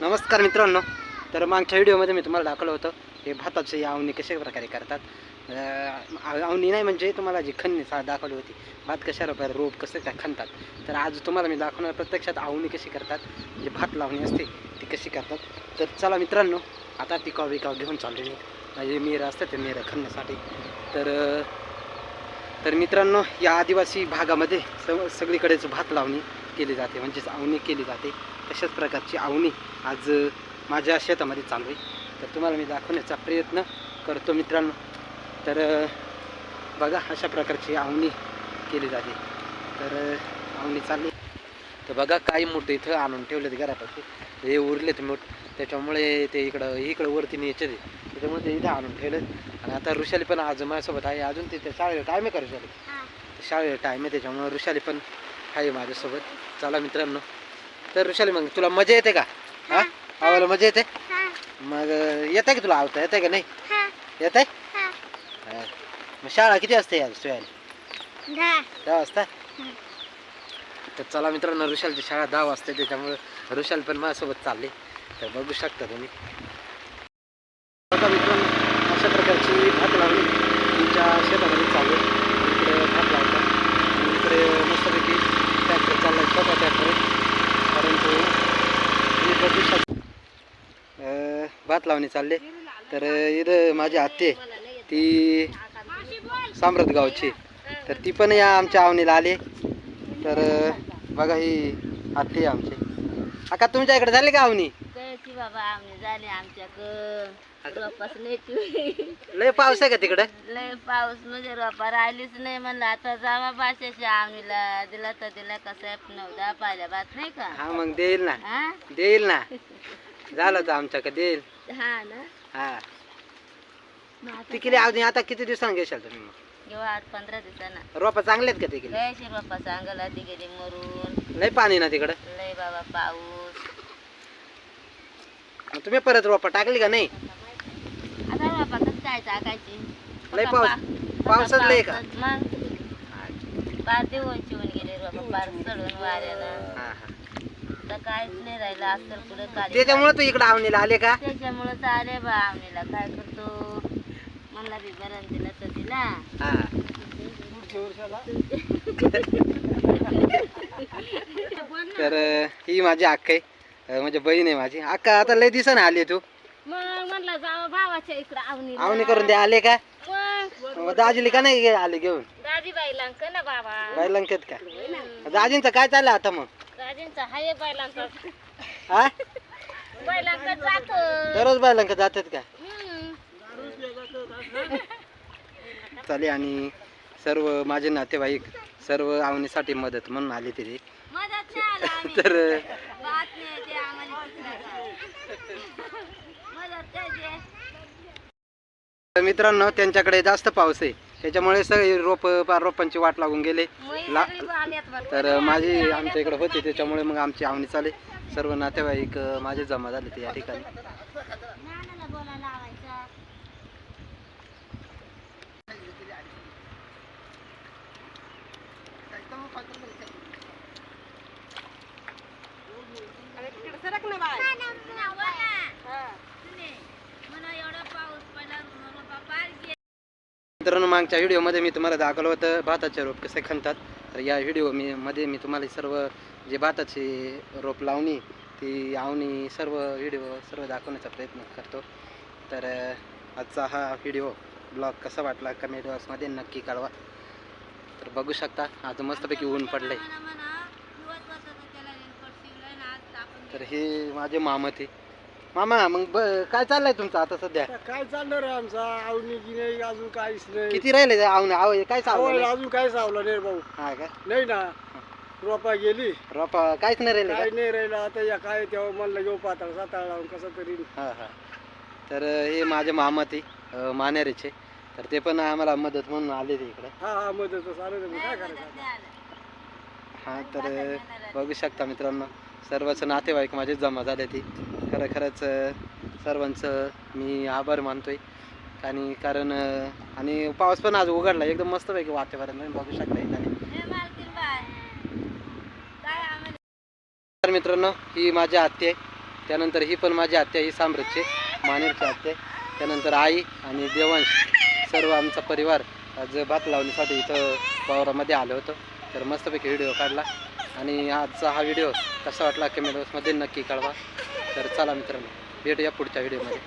नमस्कार मित्रांनो. तर मागच्या व्हिडिओमध्ये मी तुम्हाला दाखवलं होतं हे भाताची आवणी कशा प्रकारे करतात. आवणी नाही म्हणजे तुम्हाला जी खणणी सा दाखवली होती भात कशा प्रकारे रोप कसं काय खणतात. तर आज तुम्हाला मी दाखवणार प्रत्यक्षात आवणी कशी करतात जे भात लावणी असते ती कशी करतात. तर चला मित्रांनो आता टिकाव विकाव घेऊन चाललेली म्हणजे मिरं असतं ते मिरं खणण्यासाठी. तर तर मित्रांनो या आदिवासी भागामध्ये स सगळीकडेच भात लावणी केली जाते म्हणजेच आवणी केली जाते. तशाच प्रकारची आवणी आज माझ्या शेतामध्ये चालू आहे. तर तुम्हाला मी दाखवण्याचा प्रयत्न करतो मित्रांनो. तर बघा अशा प्रकारची आवणी केली जाते. तर आवणी चालली. तर बघा काही मोठं इथं आणून ठेवले ते घरापाशी. हे उरले ते मोठ. त्याच्यामुळे ते इकडं इकडं वरती न्यायचे ते त्याच्यामुळे ते इथं आणून ठेवलं आणि आता ऋषाली पण आज माझ्यासोबत आहे. अजून ते शाळेला टाईम आहे का ऋषाली? शाळेला टाईम आहे. त्याच्यामुळे ऋषाली पण आहे माझ्यासोबत. चला मित्रांनो. तर ऋषाली मग तुला मजा येते का? हा? आवाला मजा येते? मग येते का तुला आवता? येते का नाही? येत आहे मग शाळा किती असते आज तुझ्या दहा. वाजता? तर चला मित्रांनो ऋषालची शाळा दहा वाजता त्याच्यामुळे ऋषाल पण माझ्यासोबत चालले. तर बघू शकता तुम्ही बघा मित्रांनो अशा प्रकारची भात लावणी तुमच्या शेतामध्ये चालू आहे इकडे भात लावतात आणि इकडे मस्तपैकी ट्रॅक्टर चाललाय छोटा ट्रॅक्टर आहे परंतु तुम्ही बघू शकता अं, भात लावणी चालले. तर इथं माझी आत्ते ती साम्राट गावची. तर ती पण या आमच्या आवणीला आली. तर बघा ही आत्ते आमची. अका तुमच्या इकडे झाली का आवणी? बाबा आम्ही झाले आमच्याकडं. रोपास नाही लय पाऊस आहे का तिकडं? लय पाऊस म्हणजे रोपा राहिलीच नाही म्हणलं. आता जावा बाशाच्या आम्हीला दिला तर दिला कसं नवदा पाहिल्या बात नाही का? हा मग देईल ना. देईल ना. झालं तर आमच्याकडे देईल? हा ना. हा. मग आता ती केली आवनी आता किती दिवसांनी घेशाल तुम्ही मग? घेऊ आठ पंधरा दिवसांना. रोपा चांगले आहेत का ते केले लयशी रोपा चांगला ती गेली मरून. लय पाणी ना तिकडं? लय बाबा पाऊस. मग तुम्ही परत रोपा टाकली का नाही? आता रोपा कसं काय टाकायची? लय फक्त पाऊस पावसात लय का? पावसात मग. पार दिवस चिवून गेले रोपा पार चढून वाऱ्यानं. हा हा. काहीच नाही राहिलं पुढे त्याच्यामुळे तू इकडं आवनीला आले का? त्याच्यामुळं तर आले बा आम्हीला काय करतो? म्हणला बी बरं दिला तर दिला हा. तर अं, ही माझी अक्का आहे. अं, म्हणजे बहीण आहे माझी. अक्का आता लय दिवसाने आली तू. मग म्हणलं जावं भावाच्या इकडं आवनी आवनी करून द्या आले का? मग? मग दाजीली का नाही आले घेऊन? दादी बाईलांक ना बाबा. बैलंकेत का? दाजींचं काय चाललं आता मग? हाय हा? जातो. दररोज बैलंक जातात का. चाले आणि सर्व माझे नातेवाईक सर्व आवनीसाठी मदत म्हणून आले तरी मदत नाही आला आम्ही. तर बात नाही ते आम्हाला कुठलं मदत काय ते? तर मित्रांनो त्यांच्याकडे जास्त पाऊस आहे. त्याच्यामुळे सगळे रोप रोपांची वाट लागून गेले. ला-. तर माझी आमच्या इकडे होती त्याच्यामुळे मग आमची आवणी चाले सर्व नातेवाईक माझे जमा झाले ते या ठिकाणी नानाला बोलायला लावायचा. म्हणा एवढा पाऊस पडला रोपा पार गेले. मित्रांनो मागच्या व्हिडिओमध्ये मी तुम्हाला दाखवलं होतं भाताचे रोप कसे खणतात. तर या व्हिडिओ मी मध्ये मी तुम्हाला सर्व जे भाताचे रोप लावणी ती आवणी सर्व व्हिडिओ सर्व दाखवण्याचा प्रयत्न करतो. तर आजचा हा व्हिडिओ ब्लॉग कसा वाटला कमेंट बॉक्समध्ये नक्की कळवा. तर बघू शकता आज मस्तपैकी ऊन पडलंय. आहे तर हे माझे मामती मामा मग ब काय चाललंय तुमचं आता सध्या? काय चालणार आहे आमचा? आवनी की नाही अजून काहीच नाही. किती राहिले आवणी? आव काय आवड चाललं अजून काय सावला नाही भाऊ. हा का? नाही ना. रोपा गेली. रोपा काहीच नाही राहिले का? काय नाही राहिलं. आता या काय तेव्हा म्हणलं घेऊ पाताळ साताळ लावून कसं तरी. हा हा. तर हे माझे मामाती मानेरीचे. तर ते पण आम्हाला मदत म्हणून आले ते इकडं. हा हा मदत आहे, मग काय करायचं आता? हा तर बघू शकता मित्रांनो. सर्वच नातेवाईक माझे जमा झाले ती. खरं खरंच सर्वांचं मी आभार मानतो आहे आणि कारण आणि पाऊस पण आज उघडला एकदम मस्तपैकी वातावरण आहे. बघू शकता इथं. तर मित्रांनो ही माझी आत्या आहे. त्यानंतर ही पण माझी आत्या ही साम्राज्यचे मानेरची आत्या त्यानंतर आई आणि देवांश सर्व आमचा परिवार आज भात लावण्यासाठी इथं वावरामध्ये आलो होतो. तर मस्तपैकी व्हिडिओ काढला. आणि आजचा हा व्हिडिओ कसा वाटला कमेंट बॉक्समध्ये नक्की कळवा. तर चला मित्रांनो भेटूया पुढच्या व्हिडिओमध्ये